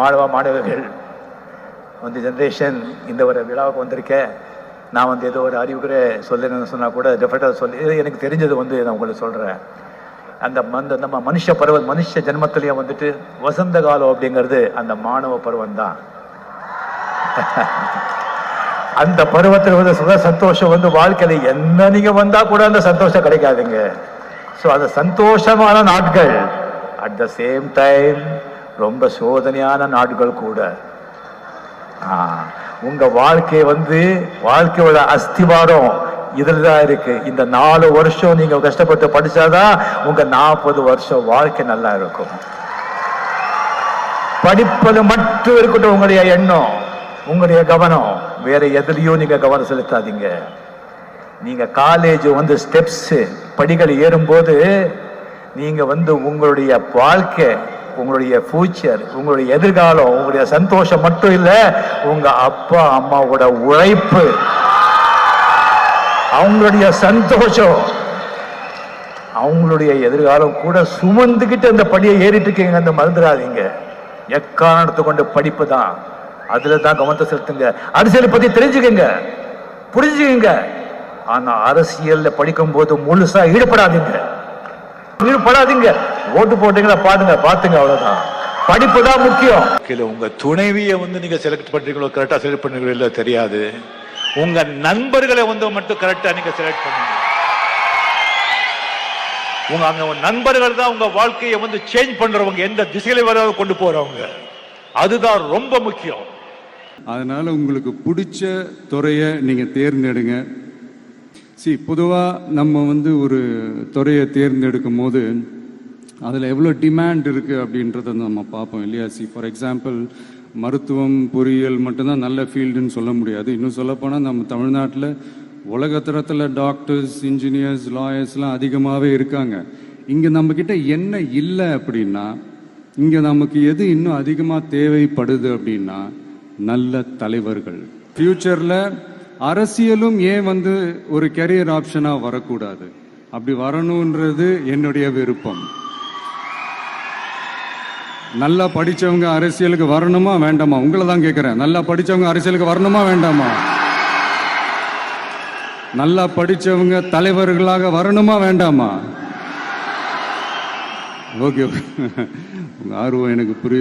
மாணவ மாணவர்கள் வந்து ஜென்ரேஷன் இந்த ஒரு விழாவுக்கு வந்திருக்கேன் நான் வந்து ஏதோ ஒரு அறிவுரை சொல்லணும்னு சொன்னால் கூட டெஃபரெண்டாக சொல்லி எனக்கு தெரிஞ்சது வந்து நான் உங்களுக்கு சொல்கிறேன் அந்த அந்த நம்ம மனுஷ பருவம் மனுஷ ஜென்மத்திலையும் வந்துட்டு வசந்த காலம் அப்படிங்கிறது அந்த மாணவ பருவம் தான் அந்த பருவத்தில் வந்து சுத சந்தோஷம் வந்து வாழ்க்கையில் என்ன நீங்கள் வந்தால் கூட அந்த சந்தோஷம் கிடைக்காதுங்க. ஸோ அந்த சந்தோஷமான நாட்கள். அட் த சேம் டைம் ரொம்ப சோதனையான நாடுகள் கூட. உங்கள் உங்க வாழ்க்கை வந்து வாழ்க்கையோட அஸ்திவாரம் இதில் தான் இருக்கு. இந்த நாலு வருஷம் நீங்க கஷ்டப்பட்டு படிச்சாதான் உங்க நாற்பது வருஷம் வாழ்க்கை நல்லா இருக்கும். படிப்பது மட்டும் இருக்கட்டும் உங்களுடைய எண்ணம் உங்களுடைய கவனம். வேற எதுலையும் நீங்க கவனம் செலுத்தாதீங்க. நீங்க காலேஜ் வந்து ஸ்டெப்ஸ் படிகள் ஏறும்போது நீங்க வந்து உங்களுடைய வாழ்க்கை உங்களுடைய ஃபியூச்சர் உங்களுடைய எதிர்காலம் உங்களுடைய சந்தோஷம் மட்டும் இல்லை உங்கள் அப்பா அம்மாவோட உழைப்பு. அவங்களுடைய சந்தோஷம். அவங்களுடைய எதிர்காலம் கூட சுமந்துக்கிட்டு அந்த படியை ஏறிட்டு இருக்கீங்க அந்த மறந்துடாதீங்க. எக்காரணத்தை கொண்டு படிப்பு தான். அதில் தான் கவனத்தை செலுத்துங்க. அரசியலை பற்றி தெரிஞ்சுக்கங்க. புரிஞ்சுக்கங்க. ஆனால் அரசியலில் படிக்கும் போது முழுசாக ஈடுபடாதீங்க. ஈடுபடாதீங்க. ஓட்டு போட்டீங்களா? பாருங்க பாத்துங்க அவ்வளவுதான். படிப்பு தான் முக்கியம். உங்க துணைவியை வந்து நீங்க செலக்ட் பண்றீங்களோ கரெக்டா செலக்ட் பண்றீங்களோ இல்ல தெரியாது. உங்க நண்பர்களை வந்து மட்டும் கரெக்டா நீங்க செலக்ட் பண்ணுங்க. உங்க அங்க உங்க நண்பர்கள் தான் உங்க வாழ்க்கையை வந்து சேஞ்ச் பண்றவங்க. எந்த திசையில வர கொண்டு போறவங்க. அதுதான் ரொம்ப முக்கியம். அதனால உங்களுக்கு பிடிச்ச துறையை நீங்க தேர்ந்தெடுங்க. சி பொதுவா நம்ம வந்து ஒரு துறையை தேர்ந்தெடுக்கும் போது அதில் எவ்வளோ டிமாண்ட் இருக்குது அப்படின்றத நம்ம பார்ப்போம் இல்லையா? சி ஃபார் எக்ஸாம்பிள் மருத்துவம் பொறியியல் மட்டும்தான் நல்ல ஃபீல்டுன்னு சொல்ல முடியாது. இன்னும் சொல்லப்போனால் நம்ம தமிழ்நாட்டில் உலகத்தரத்தில் டாக்டர்ஸ் இன்ஜினியர்ஸ் லாயர்ஸ்லாம் அதிகமாகவே இருக்காங்க. இங்கே நம்மக்கிட்ட என்ன இல்லை அப்படின்னா இங்கே நமக்கு எது இன்னும் அதிகமாக தேவைப்படுது அப்படின்னா நல்ல தலைவர்கள். ஃப்யூச்சரில் அரசியலும் ஏன் வந்து ஒரு கெரியர் ஆப்ஷனாக வரக்கூடாது? அப்படி வரணுன்றது என்னுடைய விருப்பம். நல்லா படிச்சவங்க அரசியலுக்கு வரணுமா வேண்டாமா? உங்களை தான் கேட்குறேன் நல்லா படிச்சவங்க அரசியலுக்கு வரணுமா வேண்டாமா? நல்லா படிச்சவங்க தலைவர்களாக வரணுமா வேண்டாமா? ஓகே உங்கள் ஆர்வம் எனக்கு புரியுது.